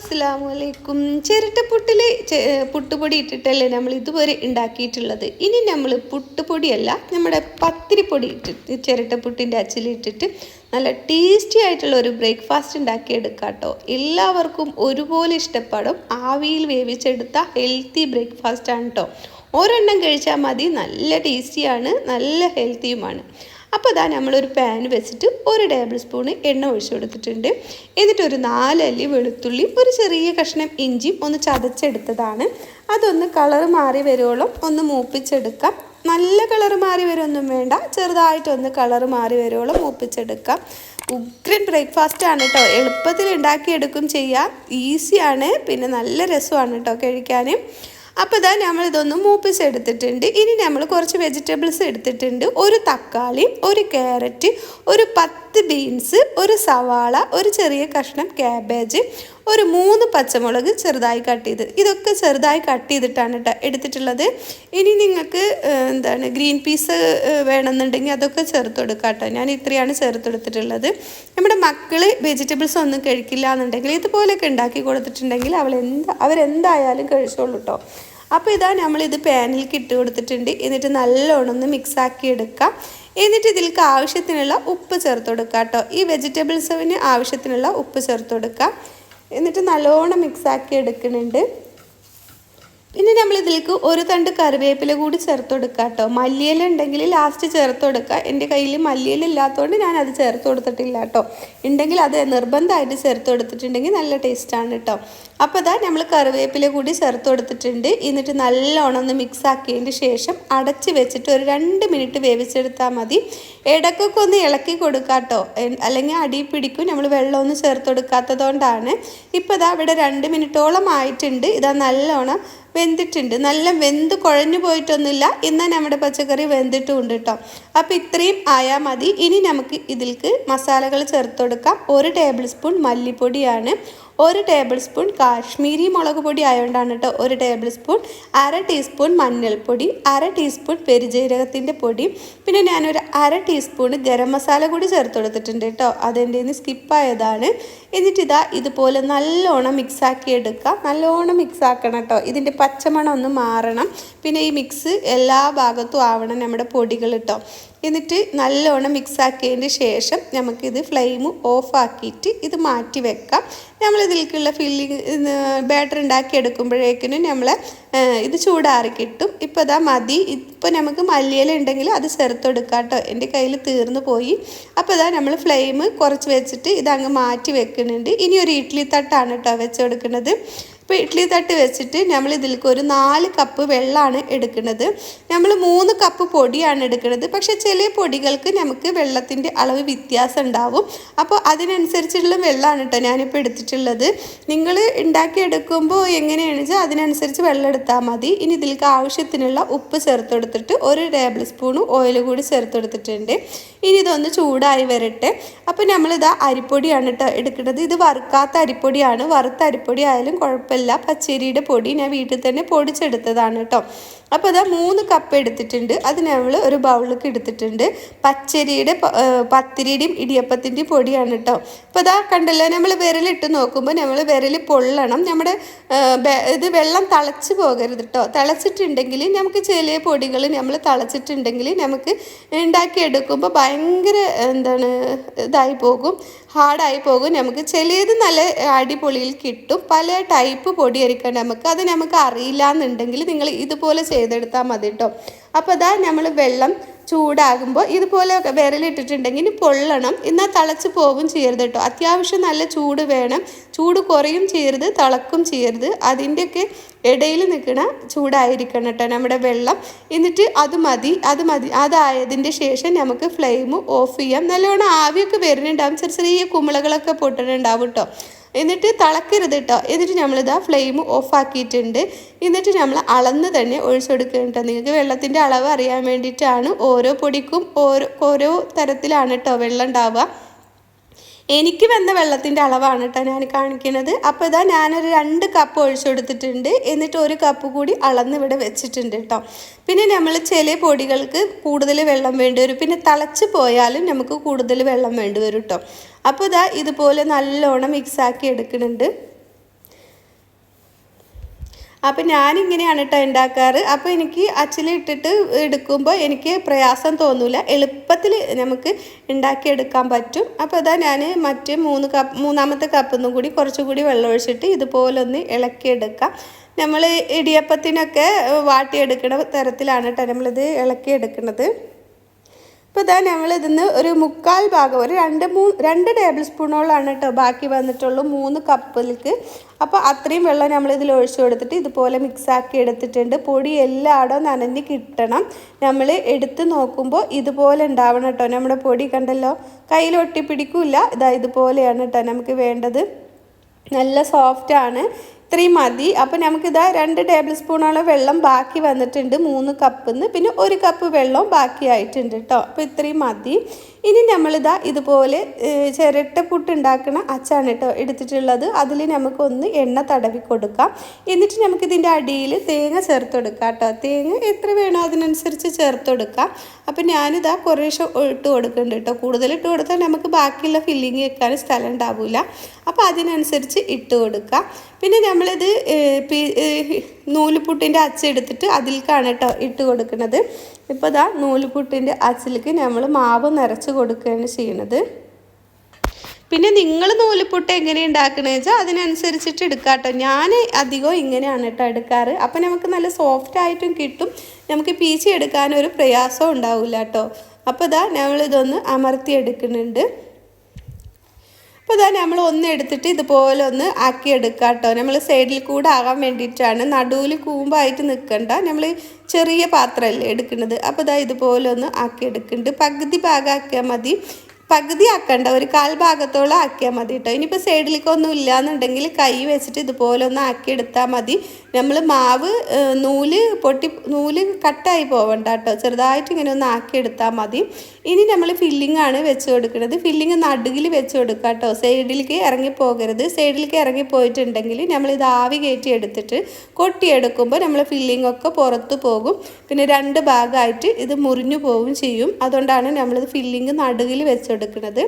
അസ്സാം വലൈക്കും ചിരട്ടപ്പുട്ടിൽ പുട്ടുപൊടി ഇട്ടിട്ടല്ലേ നമ്മൾ ഇതുവരെ ഉണ്ടാക്കിയിട്ടുള്ളത്? ഇനി നമ്മൾ പുട്ടുപൊടിയല്ല നമ്മുടെ പത്തിരിപ്പൊടി ഇട്ടിട്ട് ചിരട്ടപ്പുട്ടിന്റെ അച്ചിലിട്ടിട്ട് നല്ല ടേസ്റ്റി ആയിട്ടുള്ള ഒരു ബ്രേക്ക്ഫാസ്റ്റ് ഉണ്ടാക്കിയെടുക്കാം കേട്ടോ എല്ലാവർക്കും ഒരുപോലെ ഇഷ്ടപ്പെടും. ആവിയിൽ വേവിച്ചെടുത്ത ഹെൽത്തി ബ്രേക്ക്ഫാസ്റ്റ് ആണ് കേട്ടോ ഒരെണ്ണം കഴിച്ചാൽ മതി. നല്ല ടേസ്റ്റിയാണ് നല്ല ഹെൽത്തിയുമാണ്. അപ്പോൾ ഇതാ നമ്മളൊരു പാൻ വെച്ചിട്ട് ഒരു ടേബിൾ സ്പൂൺ എണ്ണ ഒഴിച്ചു കൊടുത്തിട്ടുണ്ട്. എന്നിട്ട് ഒരു നാലല്ലി വെളുത്തുള്ളി ഒരു ചെറിയ കഷ്ണം ഇഞ്ചിയും ഒന്ന് ചതച്ചെടുത്തതാണ്. അതൊന്ന് കളർ മാറി വരുവോളം ഒന്ന് മൂപ്പിച്ചെടുക്കാം. നല്ല കളർ മാറി വരുമൊന്നും വേണ്ട ചെറുതായിട്ടൊന്ന് കളർ മാറി വരുവോളം മൂപ്പിച്ചെടുക്കാം. ഉഗ്രൻ ബ്രേക്ക്ഫാസ്റ്റ് ആണ് കേട്ടോ എളുപ്പത്തിൽ ഉണ്ടാക്കിയെടുക്കും ചെയ്യാം. ഈസിയാണ് പിന്നെ നല്ല രസമാണ് കേട്ടോ കഴിക്കാൻ അപ്പോൾ ഇതാ നമ്മളിതൊന്ന് ഇതൊന്ന് മൂപ്പിച്ചെടുത്തിട്ടുണ്ട് ഇനി നമ്മൾ കുറച്ച് വെജിറ്റബിൾസ് എടുത്തിട്ടുണ്ട്. ഒരു തക്കാളി ഒരു ക്യാരറ്റ് ഒരു പത്ത് ബീൻസ് ഒരു സവാള ഒരു ചെറിയ കഷ്ണം ക്യാബേജ് ഒരു മൂന്ന് പച്ചമുളക് ചെറുതായി കട്ട് ചെയ്ത് ഇതൊക്കെ ചെറുതായി കട്ട് ചെയ്തിട്ടാണ് കേട്ടോ എടുത്തിട്ടുള്ളത്. ഇനി നിങ്ങൾക്ക് എന്താണ് ഗ്രീൻ പീസ് വേണമെന്നുണ്ടെങ്കിൽ അതൊക്കെ ചേർത്ത് കൊടുക്കാം കേട്ടോ ഞാൻ ഇത്രയാണ് ചേർത്ത് കൊടുത്തിട്ടുള്ളത്. നമ്മുടെ മക്കൾ വെജിറ്റബിൾസ് ഒന്നും കഴിക്കില്ല എന്നുണ്ടെങ്കിൽ ഇതുപോലെയൊക്കെ ഉണ്ടാക്കി കൊടുത്തിട്ടുണ്ടെങ്കിൽ അവൾ എന്താ അവരെന്തായാലും കഴിച്ചോളൂ കേട്ടോ അപ്പോൾ ഇതാ നമ്മളിത് പാനിലേക്ക് ഇട്ട് കൊടുത്തിട്ടുണ്ട്. എന്നിട്ട് നല്ലോണം ഒന്ന് മിക്സ് ആക്കി എടുക്കാം. എന്നിട്ട് ഇതിലേക്ക് ആവശ്യത്തിനുള്ള ഉപ്പ് ചേർത്ത് കൊടുക്കുക കേട്ടോ. ഈ വെജിറ്റബിൾസിന് ആവശ്യത്തിനുള്ള ഉപ്പ് ചേർത്ത് കൊടുക്കാം. എന്നിട്ട് നല്ലോണം മിക്സാക്കി എടുക്കുന്നുണ്ട്. പിന്നെ നമ്മൾ ഇതിലേക്ക് ഒരു തണ്ട് കറിവേപ്പില കൂടി ചേർത്ത് കൊടുക്കുക കേട്ടോ. മല്ലിയില ഉണ്ടെങ്കിൽ ലാസ്റ്റ് ചേർത്ത് കൊടുക്കുക എന്റെ കയ്യിൽ മല്ലിയില ഇല്ലാത്തതുകൊണ്ട് ഞാൻ അത് ചേർത്ത് കൊടുത്തിട്ടില്ല കേട്ടോ. ഉണ്ടെങ്കിൽ അത് നിർബന്ധമായിട്ട് ചേർത്ത് കൊടുത്തിട്ടുണ്ടെങ്കിൽ നല്ല ടേസ്റ്റാണ് കേട്ടോ. അപ്പോൾ ഇതാ നമ്മൾ കറിവേപ്പില കൂടി ചേർത്ത് കൊടുത്തിട്ടുണ്ട്. എന്നിട്ട് നല്ലോണം ഒന്ന് മിക്സ് ആക്കിയതിന് ശേഷം അടച്ച് വെച്ചിട്ട് ഒരു രണ്ട് മിനിറ്റ് വേവിച്ചെടുത്താൽ മതി. ഇടക്കൊക്കെ ഒന്ന് ഇളക്കി കൊടുക്കുക കേട്ടോ. അല്ലെങ്കിൽ അടി പിടിക്കും. നമ്മൾ വെള്ളമൊന്നും ചേർത്ത് കൊടുക്കാത്തത് കൊണ്ടാണ് ഇപ്പോൾ ഇതാ ഇവിടെ രണ്ട് മിനിറ്റോളം ആയിട്ടുണ്ട്. ഇതാ നല്ലോണം വെന്തിട്ടുണ്ട്. നല്ല വെന്ത് കുഴഞ്ഞു പോയിട്ടൊന്നുമില്ല. എന്നാൽ നമ്മുടെ പച്ചക്കറി വെന്തിട്ടുമുണ്ട് കേട്ടോ. അപ്പോൾ ഇത്രയും ആയാൽ മതി. ഇനി നമുക്ക് ഇതിൽക്ക് മസാലകൾ ചേർത്ത് കൊടുക്കാം ഒരു ടേബിൾ സ്പൂൺ മല്ലിപ്പൊടിയാണ്. ഒരു ടേബിൾ സ്പൂൺ കാശ്മീരി മുളക് പൊടി ആയതുകൊണ്ടാണ് കേട്ടോ ഒരു ടേബിൾ സ്പൂൺ അര ടീസ്പൂൺ മഞ്ഞൾപ്പൊടി അര ടീസ്പൂൺ പെരുജീരകത്തിന്റെ പൊടി പിന്നെ ഞാനൊരു അര ടീസ്പൂൺ ഗരം മസാല കൂടി ചേർത്ത് കൊടുത്തിട്ടുണ്ട് കേട്ടോ അതെന്റെ നിന്ന് സ്കിപ്പായതാണ് എന്നിട്ടിതാ ഇതുപോലെ നല്ലോണം മിക്സാക്കി എടുക്കാം. നല്ലോണം മിക്സ് ആക്കണം കേട്ടോ ഇതിന്റെ പച്ചമണം ഒന്ന് മാറണം. പിന്നെ ഈ മിക്സ് എല്ലാ ഭാഗത്തും ആവണം നമ്മുടെ പൊടികൾ കേട്ടോ എന്നിട്ട് നല്ലോണം മിക്സ് ആക്കിയതിന് ശേഷം നമുക്കിത് ഫ്ലെയിം ഓഫ് ആക്കിയിട്ട് ഇത് മാറ്റി വെക്കാം. നമ്മൾ ഇതിലേക്കുള്ള ഫില്ലിങ് ബാറ്റർ ഉണ്ടാക്കി എടുക്കുമ്പോഴേക്കിനും നമ്മൾ ഇത് ചൂടാറി കിട്ടും. ഇപ്പോൾ ഇതാ മതി. ഇപ്പോൾ നമുക്ക് മല്ലിയില ഉണ്ടെങ്കിൽ അത് ചേർത്തെടുക്കാം കേട്ടോ. എന്റെ കയ്യിൽ തീർന്നു പോയി. അപ്പോൾ ഇതാ നമ്മൾ ഫ്ലെയിം കുറച്ച് വെച്ചിട്ട് ഇതങ്ങ് മാറ്റി വെക്കുന്നുണ്ട്. ഇനി ഒരു ഇഡ്ഡലി തട്ടാണ് കേട്ടോ വെച്ച് കൊടുക്കുന്നത്. ഇപ്പോൾ ഇഡ്ഡലി തട്ട് വെച്ചിട്ട് നമ്മൾ ഇതിലേക്ക് ഒരു നാല് കപ്പ് വെള്ളമാണ് എടുക്കുന്നത്. നമ്മൾ മൂന്ന് കപ്പ് പൊടിയാണ് എടുക്കുന്നത്. പക്ഷേ ചില പൊടികൾക്ക് നമുക്ക് വെള്ളത്തിന്റെ അളവ് വ്യത്യാസം ഉണ്ടാവും. അപ്പോൾ അതിനനുസരിച്ചുള്ള വെള്ളമാണ് കേട്ടോ ഞാനിപ്പോൾ എടുത്തിട്ടുള്ളത്. നിങ്ങൾ ഉണ്ടാക്കിയെടുക്കുമ്പോൾ എങ്ങനെയാണെന്ന് വെച്ചാൽ അതിനനുസരിച്ച് വെള്ളം എടുത്താൽ മതി. ഇനി ഇതിലേക്ക് ആവശ്യത്തിനുള്ള ഉപ്പ് ചേർത്ത് കൊടുത്തിട്ട് ഒരു ടേബിൾ സ്പൂൺ ഓയിൽ കൂടി ചേർത്ത് കൊടുത്തിട്ടുണ്ട്. ഇനി ഇതൊന്ന് ചൂടായി വരട്ടെ. അപ്പോൾ നമ്മളിതാ അരിപ്പൊടിയാണ് കേട്ടോ എടുക്കുന്നത്. ഇത് വറുക്കാത്ത അരിപ്പൊടിയാണ്. വറുത്ത അരിപ്പൊടി ആയാലും കുഴപ്പമില്ല പച്ചരിയുടെ പൊടി ഞാൻ വീട്ടിൽ തന്നെ പൊടിച്ചെടുത്തതാണ് കേട്ടോ. അപ്പോൾ ഇതാ മൂന്ന് കപ്പ് എടുത്തിട്ടുണ്ട്. അത് നമ്മൾ ഒരു ബൗളിലേക്ക് എടുത്തിട്ടുണ്ട്. പച്ചരിയുടെ പത്തിരിയുടെയും ഇടിയപ്പത്തിന്റെയും പൊടിയാണ് കേട്ടോ അപ്പോൾ ഇതാ കണ്ടല്ലോ നമ്മൾ വിരലിട്ട് നോക്കുമ്പോൾ നമ്മൾ വിരൽ പൊള്ളണം. നമ്മുടെ ഇത് വെള്ളം തിളച്ച് പോകരുത് കേട്ടോ തിളച്ചിട്ടുണ്ടെങ്കിൽ നമുക്ക് ചില പൊടികൾ നമ്മൾ തിളച്ചിട്ടുണ്ടെങ്കിൽ നമുക്ക് ഉണ്ടാക്കിയെടുക്കുമ്പോൾ ഭയങ്കര എന്താണ് ഇതായി പോകും. ഹാർഡായി പോകും. നമുക്ക് ചിലത് നല്ല അടിപൊളിയിൽ കിട്ടും. പല ടൈപ്പ് പൊടിയായിരിക്കും നമുക്ക്. അത് നമുക്ക് അറിയില്ല എന്നുണ്ടെങ്കിൽ നിങ്ങൾ ഇതുപോലെ ചെയ്തെടുത്താൽ മതി കേട്ടോ അപ്പോൾ അതാ നമ്മൾ വെള്ളം ചൂടാകുമ്പോൾ ഇതുപോലെ വിരലിട്ടിട്ടുണ്ടെങ്കിൽ പൊള്ളണം. എന്നാൽ തിളച്ച് പോകും ചെയ്യരുത് കേട്ടോ അത്യാവശ്യം നല്ല ചൂട് വേണം. ചൂട് കുറയും ചെയ്യരുത് തിളക്കും ചെയ്യരുത്. അതിന്റെയൊക്കെ ഇടയിൽ നിൽക്കണ ചൂടായിരിക്കണം കേട്ടോ നമ്മുടെ വെള്ളം. എന്നിട്ട് അത് മതി അത് മതി. അതായതിന്റെ ശേഷം നമുക്ക് ഫ്ലെയിം ഓഫ് ചെയ്യാം. നല്ലവണ്ണം ആവിയൊക്കെ വരുന്നുണ്ടാവും. ചെറിയ ചെറിയ കുമിളകളൊക്കെ പൊട്ടണുണ്ടാവും കേട്ടോ എന്നിട്ട് തിളക്കരുത് കേട്ടോ എന്നിട്ട് നമ്മളിതാ ഫ്ലെയിം ഓഫാക്കിയിട്ടുണ്ട് എന്നിട്ട് നമ്മൾ അളന്ന് തന്നെ ഒഴിച്ചെടുക്കണം നിങ്ങൾക്ക് വെള്ളത്തിന്റെ അളവ് അറിയാൻ വേണ്ടിയിട്ടാണ് ഓരോ പൊടിക്കും ഓരോ ഓരോ തരത്തിലാണ് കേട്ടോ വെള്ളം ഉണ്ടാവുക. എനിക്ക് വന്ന വെള്ളത്തിന്റെ അളവാണ് കേട്ടോ ഞാൻ കാണിക്കുന്നത് അപ്പോൾ ഇതാ ഞാനൊരു രണ്ട് കപ്പ് ഒഴിച്ചെടുത്തിട്ടുണ്ട്. എന്നിട്ട് ഒരു കപ്പ് കൂടി അളന്ന് ഇവിടെ വെച്ചിട്ടുണ്ട് കേട്ടോ പിന്നെ നമ്മൾ ചില പൊടികൾക്ക് കൂടുതൽ വെള്ളം വേണ്ടി വരും. പിന്നെ തിളച്ച് പോയാലും നമുക്ക് കൂടുതൽ വെള്ളം വേണ്ടി വരും കേട്ടോ അപ്പോൾ ഇതാ ഇതുപോലെ നല്ലോണം മിക്സ് ആക്കി എടുക്കുന്നുണ്ട്. അപ്പം ഞാനിങ്ങനെയാണ് കേട്ടോ ഉണ്ടാക്കാറ് അപ്പോൾ എനിക്ക് അച്ചിലിട്ടിട്ട് എടുക്കുമ്പോൾ എനിക്ക് പ്രയാസം തോന്നില്ല എളുപ്പത്തിൽ നമുക്ക് ഉണ്ടാക്കിയെടുക്കാൻ പറ്റും. അപ്പോൾ അതാ ഞാൻ മറ്റ് മൂന്ന് കപ്പ് മൂന്നാമത്തെ കപ്പിൽ നിന്നും കൂടി ഒഴിച്ചിട്ട് ഇതുപോലെ ഒന്ന് ഇളക്കിയെടുക്കാം നമ്മൾ ഇടിയപ്പത്തിനൊക്കെ വാട്ടിയെടുക്കുന്ന തരത്തിലാണ് കേട്ടോ നമ്മളിത് ഇളക്കിയെടുക്കുന്നത് ഇപ്പോൾ ഇതാ നമ്മൾ ഇതിന്ന് ഒരു മുക്കാൽ ഭാഗം ഒരു രണ്ട് മൂ രണ്ട് ടേബിൾ സ്പൂണോളാണ് കേട്ടോ ബാക്കി വന്നിട്ടുള്ളൂ മൂന്ന് കപ്പിലേക്ക് അപ്പോൾ അത്രയും വെള്ളം നമ്മൾ ഇതിൽ ഒഴിച്ചു കൊടുത്തിട്ട് ഇതുപോലെ മിക്സാക്കി എടുത്തിട്ടുണ്ട്. പൊടി എല്ലായിടവും നനഞ്ഞ് കിട്ടണം. നമ്മൾ എടുത്ത് നോക്കുമ്പോൾ ഇതുപോലെ ഉണ്ടാവണം കേട്ടോ നമ്മുടെ പൊടി കണ്ടല്ലോ കയ്യിൽ ഒട്ടിപ്പിടിക്കില്ല. ഇതാ ഇതുപോലെയാണ് കേട്ടോ നമുക്ക് വേണ്ടത്. നല്ല സോഫ്റ്റാണ്. ഇത്രയും മതി. അപ്പോൾ നമുക്കിതാ രണ്ട് ടേബിൾ സ്പൂണോളം വെള്ളം ബാക്കി വന്നിട്ടുണ്ട് മൂന്ന് കപ്പിൽ നിന്ന് പിന്നെ ഒരു കപ്പ് വെള്ളം ബാക്കിയായിട്ടുണ്ട് കേട്ടോ അപ്പോൾ ഇത്രയും മതി. ഇനി നമ്മളിതാ ഇതുപോലെ ചിരട്ടപ്പുട്ട് ഉണ്ടാക്കുന്ന അച്ചാണ് കേട്ടോ എടുത്തിട്ടുള്ളത്. അതിൽ നമുക്കൊന്ന് എണ്ണ തടവി കൊടുക്കാം. എന്നിട്ട് നമുക്കിതിന്റെ അടിയിൽ തേങ്ങ ചേർത്ത് കൊടുക്കാം കേട്ടോ തേങ്ങ എത്ര വേണോ അതിനനുസരിച്ച് ചേർത്ത് കൊടുക്കാം അപ്പം ഞാനിതാ കുറേശ്ശെ ഇട്ട് കൊടുക്കുന്നുണ്ട് കേട്ടോ. കൂടുതൽ ഇട്ട് കൊടുത്താൽ നമുക്ക് ബാക്കിയുള്ള ഫില്ലിങ് വെക്കാൻ സ്ഥലം ഉണ്ടാവില്ല അപ്പോൾ അതിനനുസരിച്ച് ഇട്ട് കൊടുക്കാം. പിന്നെ നമ്മളിത് നൂലുപുട്ടിന്റെ അച്ചെടുത്തിട്ട് അതിലേക്കാണ് കേട്ടോ ഇട്ട് കൊടുക്കുന്നത്. ഇപ്പോൾ ഇതാ നൂലുപുട്ടിന്റെ അച്ചിലേക്ക് നമ്മൾ മാവ് നിറച്ച് കൊടുക്കുകയാണ് ചെയ്യണത്. പിന്നെ നിങ്ങൾ നൂലുപുട്ട് എങ്ങനെ ഉണ്ടാക്കണമെന്ന് വെച്ചാൽ അതിനനുസരിച്ചിട്ട് എടുക്കാം കേട്ടോ. ഞാൻ അധികം ഇങ്ങനെയാണ് കേട്ടോ എടുക്കാറ്. അപ്പം നമുക്ക് നല്ല സോഫ്റ്റ് ആയിട്ടും കിട്ടും. നമുക്ക് പീച്ചി എടുക്കാൻ ഒരു പ്രയാസവും ഉണ്ടാവില്ല കേട്ടോ. അപ്പോൾ ഇതാ നമ്മളിതൊന്ന് അമർത്തി എടുക്കുന്നുണ്ട് അപ്പോൾ ഇതാ നമ്മൾ ഒന്ന് എടുത്തിട്ട് ഇതുപോലെ ഒന്ന് ആക്കിയെടുക്കുക കേട്ടോ നമ്മൾ സൈഡിൽ കൂടെ ആകാൻ വേണ്ടിയിട്ടാണ് നടുവിൽ കൂമ്പായിട്ട് നിൽക്കണ്ട നമ്മൾ ചെറിയ പാത്രമല്ലേ എടുക്കുന്നത്. അപ്പോൾ ഇതാ ഇതുപോലെ ഒന്ന് ആക്കി ആക്കിയെടുക്കുന്നുണ്ട്. പകുതി ഭാഗമാക്കിയാൽ മതി. പകുതി ആക്കണ്ട. ഒരു കാൽ ഭാഗത്തോളം ആക്കിയാൽ മതി കേട്ടോ ഇനിയിപ്പോൾ സൈഡിലേക്കൊന്നും ഇല്ലയെന്നുണ്ടെങ്കിൽ കൈ വെച്ചിട്ട് ഇതുപോലെ ഒന്ന് ആക്കിയെടുത്താൽ മതി. നമ്മൾ മാവ് നൂൽ പൊട്ടി നൂൽ കട്ടായി പോവണ്ട കേട്ടോ ചെറുതായിട്ട് ഇങ്ങനെ ഒന്ന് ആക്കിയെടുത്താൽ മതി. ഇനി നമ്മൾ ഫില്ലിംഗ് ആണ് വെച്ച് കൊടുക്കുന്നത്. ഫില്ലിംഗ് നടുകിൽ വെച്ച് കൊടുക്കുക കേട്ടോ. സൈഡിലേക്ക് ഇറങ്ങി പോകരുത്. സൈഡിലേക്ക് ഇറങ്ങി പോയിട്ടുണ്ടെങ്കിൽ നമ്മൾ ഇത് ആവി കയറ്റി എടുത്തിട്ട് കൊട്ടിയെടുക്കുമ്പോൾ നമ്മൾ ഫില്ലിംഗ് ഒക്കെ പുറത്ത് പോകും. പിന്നെ രണ്ട് ഭാഗമായിട്ട് ഇത് മുറിഞ്ഞു പോവുകയും ചെയ്യും. അതുകൊണ്ടാണ് നമ്മളിത് ഫില്ലിംഗ് നടുകിൽ വെച്ച് കൊടുക്കുന്നത്.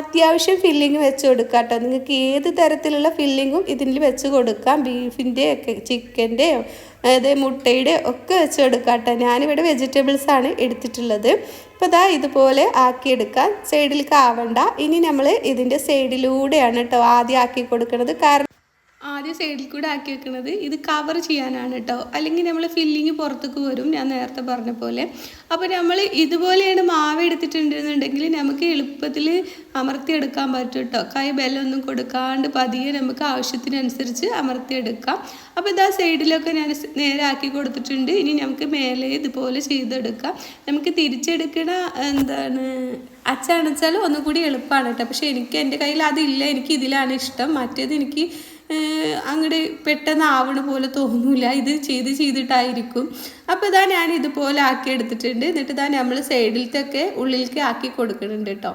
അത്യാവശ്യം ഫില്ലിങ് വെച്ച് കൊടുക്കുക കേട്ടോ. നിങ്ങൾക്ക് ഏത് തരത്തിലുള്ള ഫില്ലിങ്ങും ഇതിൽ വെച്ച് കൊടുക്കാം. ബീഫിന്റെയൊക്കെ ചിക്കന്റെയോ അതായത് മുട്ടയുടെ ഒക്കെ വെച്ച് കൊടുക്കാം കേട്ടോ ഞാനിവിടെ വെജിറ്റബിൾസ് ആണ് എടുത്തിട്ടുള്ളത്. അപ്പോൾ ഇതാ ഇതുപോലെ ആക്കിയെടുക്കാം. സൈഡിൽ കാവണ്ട ഇനി നമ്മൾ ഇതിന്റെ സൈഡിലൂടെയാണ് കേട്ടോ ആദ്യം ആക്കി കൊടുക്കുന്നത് കാരണം ആദ്യം സൈഡിൽ കൂടെ ആക്കി വെക്കുന്നത് ഇത് കവർ ചെയ്യാനാണ് കേട്ടോ അല്ലെങ്കിൽ നമ്മൾ ഫില്ലിങ് പുറത്തേക്ക് വരും ഞാൻ നേരത്തെ പറഞ്ഞ പോലെ. അപ്പോൾ നമ്മൾ ഇതുപോലെയാണ് മാവ് എടുത്തിട്ടുണ്ടെന്നുണ്ടെങ്കിൽ നമുക്ക് എളുപ്പത്തിൽ അമർത്തിയെടുക്കാൻ പറ്റും കേട്ടോ കൈ ബലമൊന്നും കൊടുക്കാണ്ട് പതിയെ നമുക്ക് ആവശ്യത്തിനനുസരിച്ച് അമർത്തിയെടുക്കാം. അപ്പോൾ ഇതാ സൈഡിലൊക്കെ ഞാൻ നേരെ ആക്കി കൊടുത്തിട്ടുണ്ട്. ഇനി നമുക്ക് മേലെ ഇതുപോലെ ചെയ്തെടുക്കാം. നമുക്ക് തിരിച്ചെടുക്കണ എന്താണ് അച്ചാണെച്ചാൽ ഒന്നുകൂടി എളുപ്പമാണ് കേട്ടോ പക്ഷേ എനിക്ക് എന്റെ കയ്യിൽ അതില്ല. എനിക്ക് ഇതിലാണ് ഇഷ്ടം. മറ്റേത് എനിക്ക് അങ്ങോട്ട് പെട്ടെന്ന് ആവണ പോലെ തോന്നൂല. ഇത് ചെയ്ത് ചെയ്തിട്ടായിരിക്കും. അപ്പോൾ ഇതാ ഞാൻ ഇതുപോലെ ആക്കി എടുത്തിട്ടുണ്ട്. എന്നിട്ട് ഇതാ നമ്മൾ സൈഡിലത്തൊക്കെ ഉള്ളിലേക്ക് ആക്കി കൊടുക്കുന്നുണ്ട് കേട്ടോ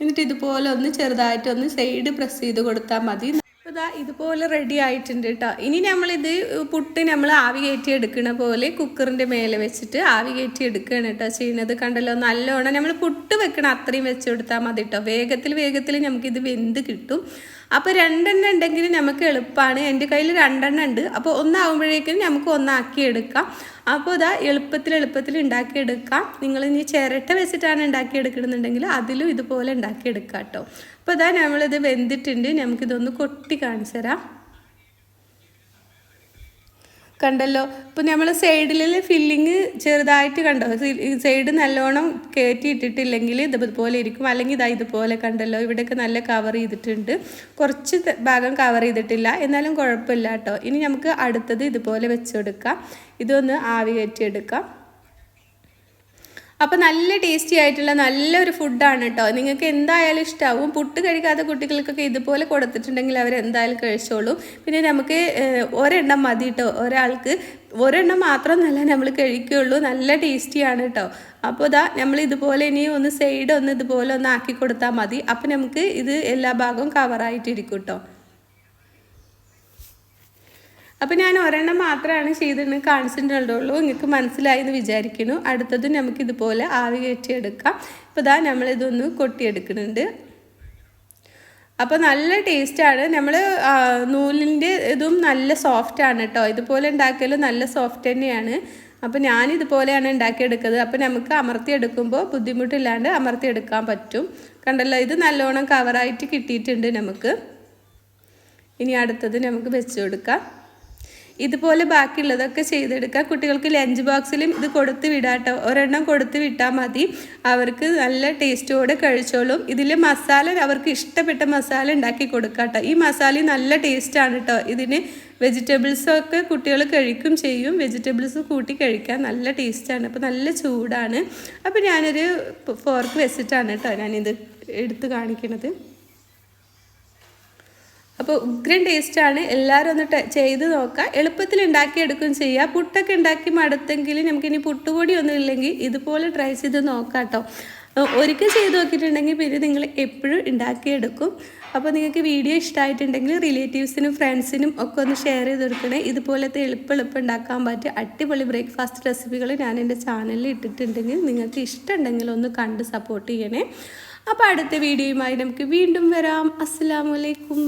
എന്നിട്ട് ഇതുപോലെ ഒന്ന് ചെറുതായിട്ട് ഒന്ന് സൈഡ് പ്രസ് ചെയ്ത് കൊടുത്താൽ മതി. ഇതാ ഇതുപോലെ റെഡി ആയിട്ടുണ്ട് കേട്ടോ ഇനി നമ്മളിത് പുട്ട് നമ്മൾ ആവി കയറ്റി എടുക്കണ പോലെ കുക്കറിന്റെ മേലെ വെച്ചിട്ട് ആവി കയറ്റി എടുക്കുകയാണ് കേട്ടോ ചെയ്യുന്നത് കണ്ടല്ലോ നല്ലോണം നമ്മൾ പുട്ട് വെക്കണം അത്രയും വെച്ച് കൊടുത്താൽ മതി കേട്ടോ വേഗത്തിൽ വേഗത്തിൽ നമുക്കിത് വെന്ത് കിട്ടും. അപ്പോൾ രണ്ടെണ്ണം ഉണ്ടെങ്കിൽ നമുക്ക് എളുപ്പമാണ് എന്റെ കയ്യിൽ രണ്ടെണ്ണം ഉണ്ട്. അപ്പോൾ ഒന്നാകുമ്പോഴേക്കും നമുക്ക് ഒന്നാക്കി എടുക്കാം അപ്പോൾ ഇതാ എളുപ്പത്തിൽ എളുപ്പത്തിൽ ഉണ്ടാക്കിയെടുക്കാം. നിങ്ങൾ ഇനി ചിരട്ട വെച്ചിട്ടാണ് ഉണ്ടാക്കിയെടുക്കണമെന്നുണ്ടെങ്കിൽ അതിലും ഇതുപോലെ ഉണ്ടാക്കിയെടുക്കാം കേട്ടോ. അപ്പോൾ ഇതാ നമ്മളിത് വെന്തിട്ടുണ്ട്. നമുക്കിതൊന്ന് കൊട്ടി കാണിച്ചു തരാം. കണ്ടല്ലോ. ഇപ്പോൾ നമ്മൾ സൈഡിൽ ഫില്ലിങ് ചെറുതായിട്ട് കണ്ടോ? സൈഡ് നല്ലോണം കയറ്റി ഇട്ടിട്ടില്ലെങ്കിൽ ഇതുപോലെ ഇരിക്കും. അല്ലെങ്കിൽ ഇതാ ഇതുപോലെ കണ്ടല്ലോ. ഇവിടെയൊക്കെ നല്ല കവർ ചെയ്തിട്ടുണ്ട്. കുറച്ച് ഭാഗം കവർ ചെയ്തിട്ടില്ല. എന്നാലും കുഴപ്പമില്ല കേട്ടോ. ഇനി നമുക്ക് അടുത്തത് ഇതുപോലെ വെച്ചെടുക്കാം. ഇതൊന്ന് ആവി കയറ്റിയെടുക്കാം അപ്പോൾ നല്ല ടേസ്റ്റി ആയിട്ടുള്ള നല്ലൊരു ഫുഡാണ് കേട്ടോ നിങ്ങൾക്ക് എന്തായാലും ഇഷ്ടമാവും പുട്ട് കഴിക്കാത്ത കുട്ടികൾക്കൊക്കെ ഇതുപോലെ കൊടുത്തിട്ടുണ്ടെങ്കിൽ അവർ എന്തായാലും കഴിച്ചോളും. പിന്നെ നമുക്ക് ഒരെണ്ണം മതി കേട്ടോ ഒരാൾക്ക് ഒരെണ്ണം മാത്രമൊന്നല്ല നമ്മൾ കഴിക്കുകയുള്ളൂ നല്ല ടേസ്റ്റിയാണ് കേട്ടോ അപ്പോൾ ഇതാ നമ്മൾ ഇതുപോലെ ഇനി ഒന്ന് സൈഡ് ഒന്ന് ഇതുപോലെ ഒന്ന് ആക്കി കൊടുത്താൽ മതി. അപ്പോൾ നമുക്ക് ഇത് എല്ലാ ഭാഗവും കവറായിട്ടിരിക്കും കേട്ടോ അപ്പോൾ ഞാൻ ഒരെണ്ണം മാത്രമാണ് ചെയ്തിട്ട് കാണിച്ചിട്ടുള്ളൂ നിങ്ങൾക്ക് മനസ്സിലായി എന്ന് വിചാരിക്കുന്നു. അടുത്തത് നമുക്ക് ഇതുപോലെ ആവി കയറ്റിയെടുക്കാം. ഇപ്പോൾ ഇതാ നമ്മളിതൊന്ന് കൊട്ടിയെടുക്കുന്നുണ്ട്. അപ്പോൾ നല്ല ടേസ്റ്റാണ്. നമ്മൾ നൂലിന്റെ ഇതും നല്ല സോഫ്റ്റ് ആണ് കേട്ടോ ഇതുപോലെ ഉണ്ടാക്കിയാലും നല്ല സോഫ്റ്റ് തന്നെയാണ്. അപ്പോൾ ഞാൻ ഇതുപോലെയാണ് ഉണ്ടാക്കിയെടുക്കുന്നത്. അപ്പോൾ നമുക്ക് അമർത്തിയെടുക്കുമ്പോൾ ബുദ്ധിമുട്ടില്ലാണ്ട് അമർത്തിയെടുക്കാൻ പറ്റും. കണ്ടല്ലോ ഇത് നല്ലോണം കവറായിട്ട് കിട്ടിയിട്ടുണ്ട് നമുക്ക്. ഇനി അടുത്തത് നമുക്ക് വെച്ച് കൊടുക്കാം. ഇതുപോലെ ബാക്കിയുള്ളതൊക്കെ ചെയ്തെടുക്കാം കുട്ടികൾക്ക് ലഞ്ച് ബോക്സിലും ഇത് കൊടുത്ത് വിടാട്ടോ. ഒരെണ്ണം കൊടുത്ത് വിട്ടാൽ മതി. അവർക്ക് നല്ല ടേസ്റ്റോടെ കഴിച്ചോളും. ഇതിൽ മസാല അവർക്ക് ഇഷ്ടപ്പെട്ട മസാല ഉണ്ടാക്കി കൊടുക്കാട്ടോ ഈ മസാല നല്ല ടേസ്റ്റാണ് കേട്ടോ ഇതിന് വെജിറ്റബിൾസൊക്കെ കുട്ടികൾ കഴിക്കും ചെയ്യും. വെജിറ്റബിൾസ് കൂട്ടി കഴിക്കാൻ നല്ല ടേസ്റ്റാണ് അപ്പോൾ നല്ല ചൂടാണ്. അപ്പോൾ ഞാനൊരു ഫോർക്ക് വെച്ചിട്ടാണ് കേട്ടോ ഞാനിത് എടുത്ത് കാണിക്കണത്. അപ്പോൾ ഉഗ്രൻ ടേസ്റ്റാണ് എല്ലാവരും ഒന്ന് ചെയ്ത് നോക്കുക എളുപ്പത്തിൽ ഉണ്ടാക്കിയെടുക്കുകയും ചെയ്യുക പുട്ടൊക്കെ ഉണ്ടാക്കി മടുത്തെങ്കിൽ നമുക്കിനി പുട്ടുപൊടി ഒന്നും ഇല്ലെങ്കിൽ ഇതുപോലെ ട്രൈ ചെയ്ത് നോക്കാം കേട്ടോ ഒരിക്കൽ ചെയ്ത് നോക്കിയിട്ടുണ്ടെങ്കിൽ പിന്നെ നിങ്ങൾ എപ്പോഴും ഉണ്ടാക്കിയെടുക്കും. അപ്പോൾ നിങ്ങൾക്ക് വീഡിയോ ഇഷ്ടമായിട്ടുണ്ടെങ്കിൽ റിലേറ്റീവ്സിനും ഫ്രണ്ട്സിനും ഒക്കെ ഒന്ന് ഷെയർ ചെയ്ത് കൊടുക്കണേ. ഇതുപോലത്തെ എളുപ്പം എളുപ്പം ഉണ്ടാക്കാൻ പറ്റിയ അടിപൊളി ബ്രേക്ക്ഫാസ്റ്റ് റെസിപ്പികൾ ഞാൻ എന്റെ ചാനലിൽ ഇട്ടിട്ടുണ്ടെങ്കിൽ നിങ്ങൾക്ക് ഇഷ്ടമുണ്ടെങ്കിൽ ഒന്ന് കണ്ട് സപ്പോർട്ട് ചെയ്യണേ. അപ്പോൾ അടുത്ത വീഡിയോയുമായി നമുക്ക് വീണ്ടും വരാം. അസ്സാം വലൈക്കും